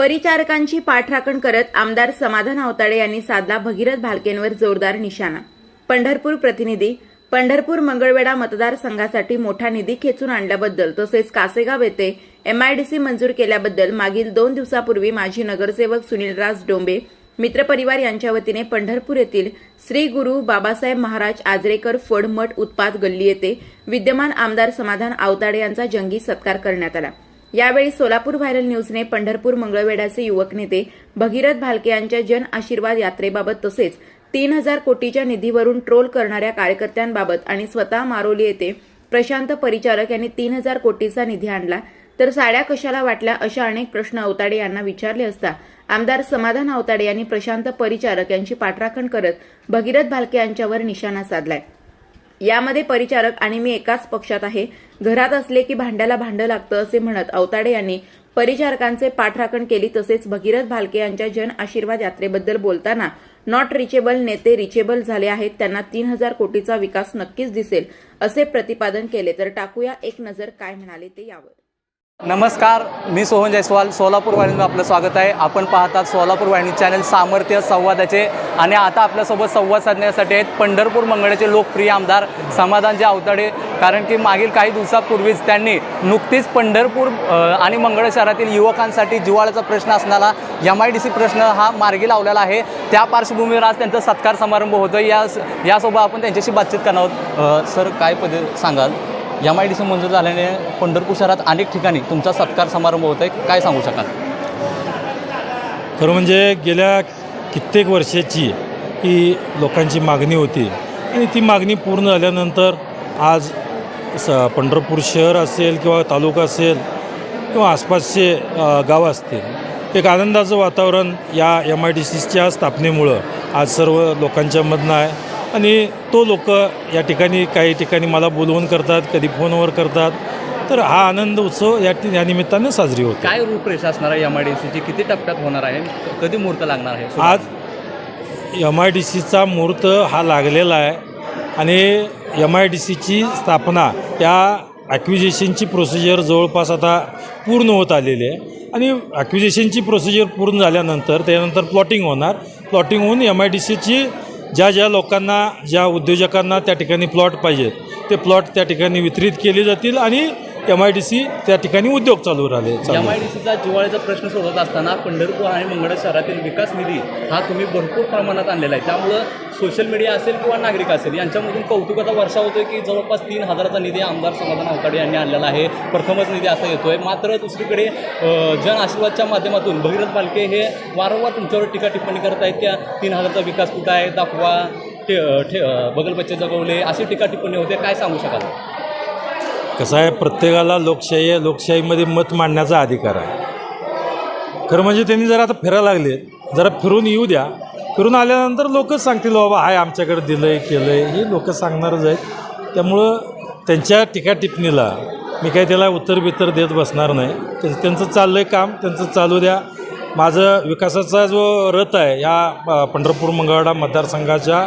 परिचारकांची पाठराखण करत आमदार समाधान आवताडे यांनी साधला भगीरथ भालकेंवर जोरदार निशाणा. पंढरपूर प्रतिनिधी पंढरपूर मंगळवेढा मतदारसंघासाठी मोठा निधी खेचून आणल्याबद्दल तसेच कासेगाव येथे एमआयडीसी मंजूर केल्याबद्दल मागील दोन दिवसापूर्वी माजी नगरसेवक सुनीलराज डोंबे मित्रपरिवार यांच्या वतीने पंढरपूर येथील श्री गुरु बाबासाहेब महाराज आजरेकर फड मठ उत्पाद गल्ली येथे विद्यमान आमदार समाधान आवताडे यांचा जंगी सत्कार करण्यात आला. यावेळी सोलापूर व्हायरल न्यूजने पंढरपूर मंगळवेढ्याचे युवक नेते भगीरथ भालके यांच्या जन आशीर्वाद यात्रेबाबत तसेच तीन हजार कोटीच्या निधीवरून ट्रोल करणाऱ्या कार्यकर्त्यांबाबत आणि स्वतः मारोली येथे प्रशांत परिचारक यांनी तीन हजार कोटीचा निधी आणला. तर साड्या कशाला वाटल्या अशा अनेक प्रश्न अवताडे यांना विचारले असता आमदार समाधान अवताडे यांनी प्रशांत परिचारक यांची पाठराखण करत भगीरथ भालके यांच्यावर निशाणा साधलाय. यामध्ये परिचारक आणि मी एकाच पक्षात आहे. घरात असले की भांड्याला भांडं लागतं असे म्हणत अवताडे यांनी परिचारकांचे पाठराखण केली तसेच भगीरथ भालके यांच्या जन आशीर्वाद यात्रेबद्दल बोलताना नॉट रिचेबल नेते रिचेबल झाले आहेत. त्यांना तीन हजार कोटीचा विकास नक्कीच दिसेल असे प्रतिपादन केले. तर टाकूया एक नजर काय म्हणाले ते यावर. नमस्कार मी सोहन जयस्वाल सोलापूर वाहिनीचं आपलं स्वागत आहे. आपण पाहतात सोलापूर वाहिनी चॅनल सामर्थ्य संवादाचे. आणि आता आपल्यासोबत संवाद साधण्यासाठी आहेत पंढरपूर मंगळाचे लोकप्रिय आमदार समाधानचे आवताडे. कारण की मागील काही दिवसापूर्वीच त्यांनी नुकतीच पंढरपूर आणि मंगळ शहरातील युवकांसाठी जिवाळ्याचा प्रश्न असणारा एम आय डी सी प्रश्न हा मार्गी लावलेला आहे. त्या पार्श्वभूमीवर आज त्यांचा सत्कार समारंभ होतो या यासोबत आपण त्यांच्याशी बातचीत करणार आहोत. सर काय पद्धत सांगाल? एम आय डी सी मंजूर झाल्याने पंढरपूर शहरात अनेक ठिकाणी तुमचा सत्कार समारंभ होत आहे काय सांगू शकाल? खरं म्हणजे गेल्या कित्येक वर्षाची ही लोकांची मागणी होती आणि ती मागणी पूर्ण झाल्यानंतर आज स पंढरपूर शहर असेल किंवा तालुका असेल किंवा आसपासचे गाव असतील एक आनंदाचं वातावरण या एम आय डी सीच्या स्थापनेमुळं आज सर्व लोकांच्यामधनं आहे. आणि तो लोक या ठिकाणी काही ठिकाणी मला बोलवून करतात कधी फोनवर करतात. तर हा आनंद उत्सव या या निमित्ताने साजरी होतो. काय रूपरेषा असणार आहे एम आय डी सीची किती टप्प्यात होणार आहे? कधी मुहूर्त लागणार आहे? आज एम आय डी सीचा मुहूर्त हा लागलेला आहे. आणि एम आय डी सीची स्थापना या ॲक्विजेशनची प्रोसिजर जवळपास आता पूर्ण होत आलेली आहे. आणि ॲक्विजेशनची प्रोसिजर पूर्ण झाल्यानंतर त्यानंतर प्लॉटिंग होणार. प्लॉटिंग होऊन एम आय डी सीची ज्या ज्या लोकांना ज्या उद्योजकांना त्या ठिकाणी प्लॉट पाहिजेत ते प्लॉट त्या ठिकाणी वितरित केले जातील आणि एम आय डी सी त्या ठिकाणी उद्योग चालू राहिले एम आय डी सीचा जिवाळ्याचा प्रश्न सोडत असताना पंढरपूर आणि मंगळ शहरातील विकास निधी हा तुम्ही भरपूर प्रमाणात आणलेला आहे. त्यामुळं सोशल मीडिया असेल किंवा नागरिक असेल यांच्यामधून कौतुकाचा वर्षा होतोय की जवळपास तीन हजाराचा निधी आमदार समाधान अवताडे यांनी आणलेला आहे. प्रथमच निधी असा येतोय. मात्र दुसरीकडे जन आशीर्वादच्या माध्यमातून भगीरथ पालके हे वारंवार तुमच्यावर टीका टिप्पणी करत आहेत. त्या तीन हजारचा विकास कुठं आहे? दाखवा ठे ठे अ, बगलबच्चे जगवले अशी टीका टिप्पणी होते. काय सांगू शकाल? कसं आहे प्रत्येकाला लोकशाही आहे लोकशाहीमध्ये मत मांडण्याचा अधिकार आहे. खरं म्हणजे त्यांनी जरा आता फिरायला लागले. जरा फिरून येऊ द्या. फिरून आल्यानंतर लोकच सांगतील बाबा हाय आमच्याकडे दिलं आहे केलं आहे हे लोक सांगणारच आहेत. त्यामुळं त्यांच्या टीका टिप्पणीला मी काही त्याला उत्तर बित्तर देत बसणार नाही. त्यांचं चाललं आहे काम त्यांचं चालू द्या. माझं विकासाचा जो रथ आहे या पंढरपूर मंगळवाडा मतदारसंघाच्या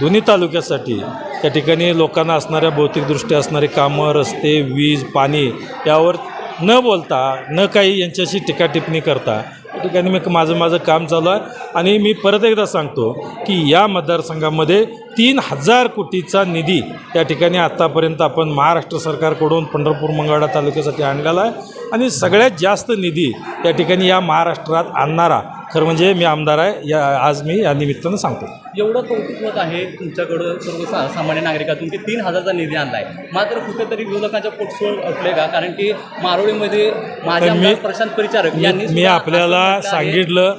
दोन्ही तालुक्यासाठी. त्या ठिकाणी लोकांना असणाऱ्या भौतिकदृष्ट्या असणारी कामं रस्ते वीज पाणी यावर न बोलता न काही यांच्याशी टिकाटिपणी करता त्या ठिकाणी मी माझं माझं काम चालू आहे. आणि मी परत एकदा सांगतो की या मतदारसंघामध्ये तीन हजार कोटीचा निधी त्या ठिकाणी आत्तापर्यंत आपण महाराष्ट्र सरकारकडून पंढरपूर मंगळवाडा तालुक्यासाठी आणलेला आहे. आणि सगळ्यात जास्त निधी त्या ठिकाणी या महाराष्ट्रात आणणारा खरं म्हणजे मी आमदार आहे. या आज मी या निमित्तानं सांगतो. एवढं कौतुक होत आहे तुमच्याकडं सर्व सा सामान्य नागरिकातून की तीन हजारचा निधी आणलाय. मात्र कुठेतरी विरोधकांच्या पोटसोड असले का? कारण की मारोळीमध्ये माझे तर मी- प्रशांत परिचारक यांनी मी आपल्याला आहे- सांगितलं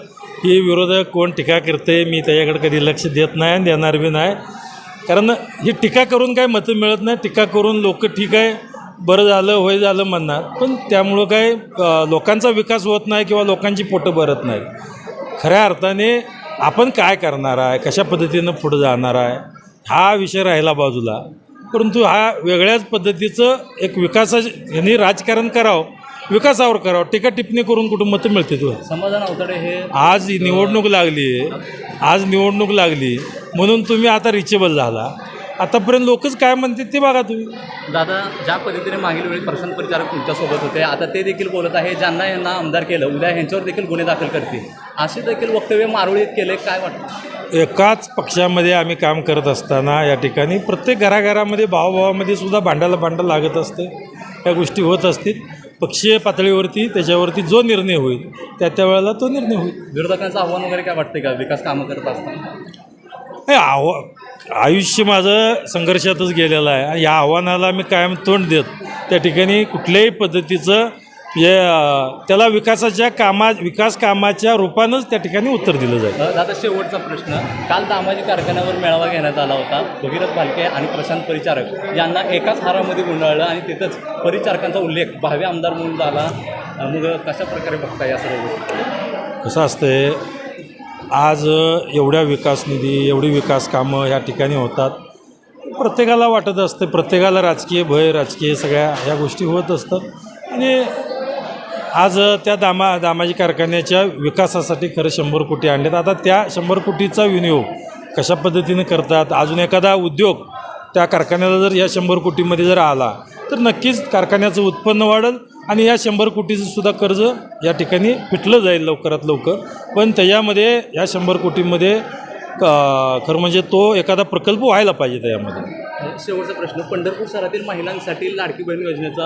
की विरोधक कोण टीका करते मी त्याच्याकडे कधी लक्ष देत नाही आणि देणार बी नाही. कारण ही टीका करून काय मतं मिळत नाही. टीका करून लोक ठीक आहे बरं झालं होय झालं म्हणणार. पण त्यामुळं काय लोकांचा विकास होत नाही किंवा लोकांची पोटं भरत नाहीत. खऱ्या अर्थाने आपण काय करणार आहे? कशा पद्धतीनं पुढं जाणार आहे? हा विषय राहिला बाजूला. परंतु हा वेगळ्याच पद्धतीचं एक विकासा यांनी राजकारण करावं विकासावर करावं टीका टिप्पणी करून कुठं मतं मिळते तू समाधान अवतडे हे आज निवडणूक लागली. आज निवडणूक लागली. म्हणून तुम्ही आता रिचेबल झाला. आतापर्यंत लोकच काय म्हणतात ते बघा तुम्ही. दादा ज्या पद्धतीने मागील वेळी प्रशांत परिचारक तुमच्यासोबत होते आता ते देखील बोलत आहे ज्यांना यांना आमदार केलं उद्या ह्यांच्यावर देखील गुन्हे दाखल करतील. असे देखील वक्तव्य मारुळीत केले काय वाटतं? एकाच पक्षामध्ये आम्ही काम करत असताना या ठिकाणी प्रत्येक घराघरामध्ये भावाभावामध्ये सुद्धा भांडायला भांडं लागत असते. या गोष्टी होत असतील. पक्षीय पातळीवरती त्याच्यावरती जो निर्णय होईल त्या त्या वेळेला तो निर्णय होईल. विरोधकांचं आव्हान वगैरे काय वाटते का? विकास कामं करत असताना? हे आव आयुष्य माझं संघर्षातच गेलेलं आहे. आणि या आव्हानाला मी कायम तोंड देत त्या ठिकाणी कुठल्याही पद्धतीचं अं, त्याला विकासाच्या कामा विकास कामाच्या रूपानंच त्या ठिकाणी उत्तर दिलं जाईल. दादा शेवटचा प्रश्न. काल दामाजी कारखान्यावर मेळावा घेण्यात आला होता. भगीरथ भालके आणि प्रशांत परिचारक यांना एकाच हारामध्ये गुंडाळलं आणि तिथंच परिचारकांचा उल्लेख भावी आमदार म्हणून झाला. मग कशा प्रकारे बघता या सर्व गोष्टी? कसं असतंय आज एवढ्या विकास निधी एवढी विकास कामं ह्या ठिकाणी होतात. प्रत्येकाला वाटत असते प्रत्येकाला राजकीय भय राजकीय सगळ्या ह्या गोष्टी होत असतात. आणि आज त्या दामा दामाजी कारखान्याच्या विकासासाठी खरं शंभर कोटी आणलेत. आता त्या शंभर कोटीचा विनियोग कशा पद्धतीने करतात? अजून एखादा उद्योग त्या कारखान्याला जर या शंभर कोटीमध्ये जर आला तर नक्कीच कारखान्याचं उत्पन्न वाढेल आणि या शंभर कोटीचं सुद्धा कर्ज या ठिकाणी फिटलं जाईल लवकरात लवकर. पण त्याच्यामध्ये या शंभर कोटीमध्ये खरं म्हणजे तो एखादा प्रकल्प व्हायला पाहिजे त्यामध्ये. शेवटचा प्रश्न. पंढरपूर शहरातील महिलांसाठी लाडकी बहीण योजनेचा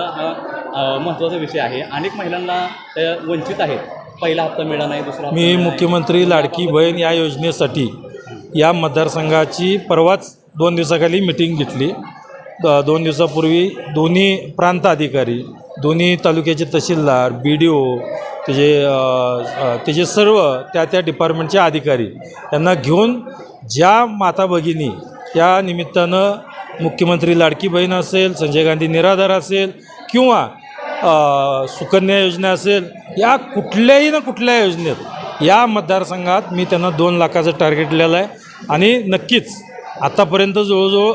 अ, महत्त्वाचा विषय आहे. अनेक महिलांना त्या वंचित आहेत. पहिला हप्ता मिळाला नाही दुसरा मी. मुख्यमंत्री लाडकी बहीण या योजनेसाठी या मतदारसंघाची परवाच दोन दिवसाखाली मिटिंग घेतली. दोन दिवसापूर्वी दोन्ही प्रांत अधिकारी दोन्ही तालुक्याचे तहसीलदार बी डी ओ त्याचे त्याचे सर्व त्या त्या डिपार्टमेंटचे अधिकारी यांना घेऊन ज्या माता भगिनी त्या निमित्तानं मुख्यमंत्री लाडकी बहीण असेल संजय गांधी निराधार असेल किंवा सुकन्या योजना असेल या कुठल्याही ना कुठल्या योजनेत या मतदारसंघात मी त्यांना दोन लाखाचं टार्गेट दिलेलं आहे. आणि नक्कीच आत्तापर्यंत जवळजवळ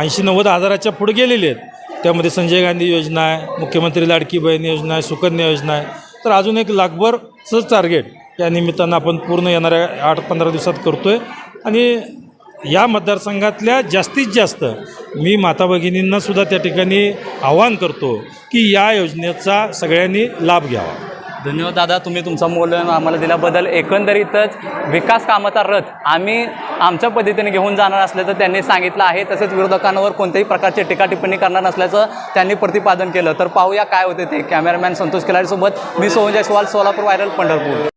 ऐंशी नव्वद हजाराच्या पुढे गेलेले आहेत. त्यामध्ये संजय गांधी योजना आहे मुख्यमंत्री लाडकी बहीण योजना आहे सुकन्या योजना आहे. तर अजून एक लाखभरचं टार्गेट या निमित्तानं आपण पूर्ण येणाऱ्या आठ पंधरा दिवसात करतो आहे आणि या मतदारसंघातल्या जास्तीत जास्त मी माता भगिनींनासुद्धा त्या ठिकाणी आवाहन करतो की या योजनेचा सगळ्यांनी लाभ घ्यावा. धन्यवाद दादा तुम्ही तुमचा मूल्यवान आम्हाला दिल्याबद्दल एकंदरीतच विकास कामाचा रथ आम्ही आमच्या पद्धतीने घेऊन जाणार असल्याचं त्यांनी सांगितलं आहे. तसेच विरोधकांवर कोणत्याही प्रकारची टीका टिप्पणी करणार नसल्याचं त्यांनी प्रतिपादन केलं. तर पाहूया काय होते ते. कॅमेरामॅन संतोष खिलाडीसोबत मी सोहन जयस्वाल सोलापूर व्हायरल पंढरपूर.